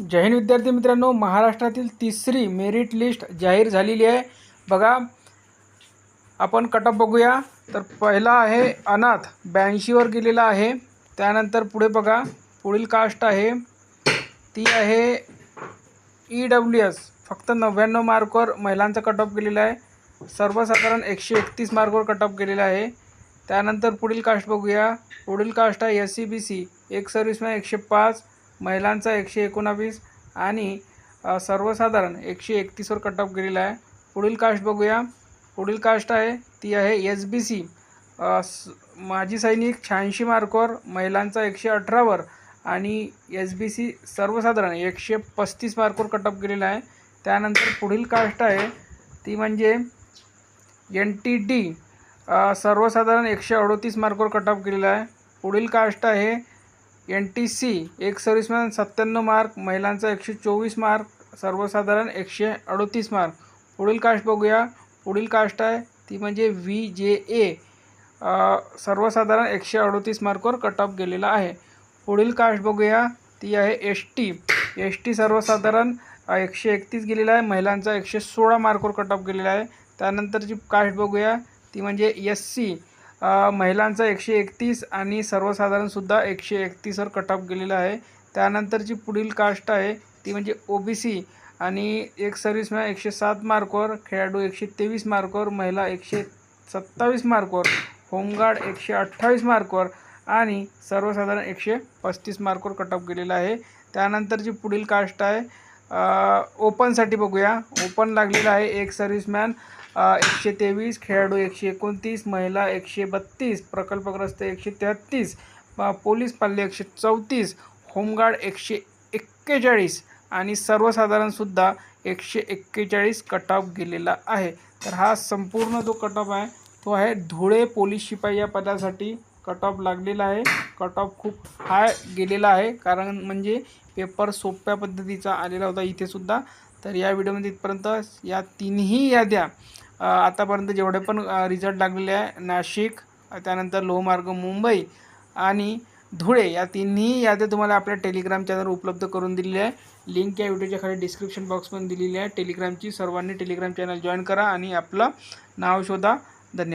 जय हिंद विद्यार्थी मित्रांनो महाराष्ट्रातील तिसरी मेरिट लिस्ट जाहीर झालेली आहे. बघा आपण कटअप बघूया. तर पहिला आहे अनाथ ब्याऐंशीवर गेलेला आहे. त्यानंतर पुढे बघा पुढील कास्ट आहे. ती आहे ई डब्ल्यू एस फक्त नव्याण्णव मार्कवर महिलांचा कटअप गेलेला आहे. सर्वसाधारण एकशे एकतीस मार्कवर कटअप गेलेला आहे. त्यानंतर पुढील कास्ट बघूया. पुढील कास्ट आहे एस सी बी सी एक सर्व्हिसमॅन एकशे पाच. महिलांचा एकशे एकोणावीस आणि सर्वसाधारण एकशे एकतीसवर कटअप गेलेला आहे. पुढील कास्ट बघूया. पुढील कास्ट आहे ती आहे एस बी सी माजी सैनिक शहाऐंशी मार्कवर महिलांचा एकशे अठरावर आणि एस बी सी सर्वसाधारण एकशे पस्तीस मार्कवर कटअप गेलेला आहे. त्यानंतर पुढील कास्ट आहे ती म्हणजे एन टी डी सर्वसाधारण एकशे अडोतीस मार्कवर कटअप गेलेला आहे. पुढील कास्ट आहे एन टी सी एक सर्व्हिसमॅन सत्त्याण्णव मार्क महिलांचा एकशे चोवीस मार्क सर्वसाधारण एकशे अडतीस मार्क. पुढील कास्ट बघूया. पुढील कास्ट आहे ती म्हणजे व्ही जे ए. सर्वसाधारण एकशे अडतीस मार्कवर कटअप गेलेला आहे. पुढील कास्ट बघूया ती आहे एस टी. एस टी सर्वसाधारण एकशे एकतीस गेलेला आहे महिलांचा एकशे सोळा मार्कवर कटअप गेलेला आहे. त्यानंतरची कास्ट बघूया ती म्हणजे एस सी. महिलांचा एकशे एकतीस आणि सर्वसाधारणसुद्धा एकशे एकतीसवर कटअप गेलेला आहे. त्यानंतरची पुढील कास्ट आहे ती म्हणजे ओ बी सी आणि एक सर्व्हिसमॅन एकशे सात मार्कवर खेळाडू एकशे तेवीस मार्कवर महिला एकशे सत्तावीस मार्कवर होमगार्ड एकशे अठ्ठावीस मार्कवर आणि सर्वसाधारण एकशे पस्तीस मार्कवर कटअप गेलेला आहे. त्यानंतरची पुढील कास्ट आहे ओपनसाठी बघूया. ओपन लागलेलं आहे एक सर्व्हिसमॅन एकशे तेवीस खेळाडू एकशे एकोणतीस महिला एकशे बत्तीस प्रकल्पग्रस्त एकशे तेहत्तीस पोलीस पाल्य एकशे चौतीस होमगार्ड एकशे एक्केचाळीस आणि सर्वसाधारणसुद्धा एकशे एक्केचाळीस कटऑफ गेलेला आहे. तर हा संपूर्ण जो कटऑफ आहे तो आहे धुळे पोलीस शिपाई या पदासाठी कट ऑफ लागलेला आहे. कट ऑफ खूप हाय गेलेला आहे. कारण म्हणजे पेपर सोप्या पद्धतीचा आलेला होता इथेसुद्धा तर या व्हिडिओमध्ये इथपर्यंत या तिन्ही याद्या आतापर्यंत जेवढे पण रिझल्ट लागलेले आहे नाशिक त्यानंतर लोहमार्ग मुंबई आणि धुळे या तिन्ही याद्या तुम्हाला आपल्या टेलिग्राम चॅनल उपलब्ध करून दिलेली आहे. लिंक या व्हिडिओच्या खाली डिस्क्रिप्शन बॉक्समध्ये दिलेली आहे. टेलिग्रामची सर्वांनी टेलिग्राम चॅनल जॉईन करा आणि आपलं नाव शोधा.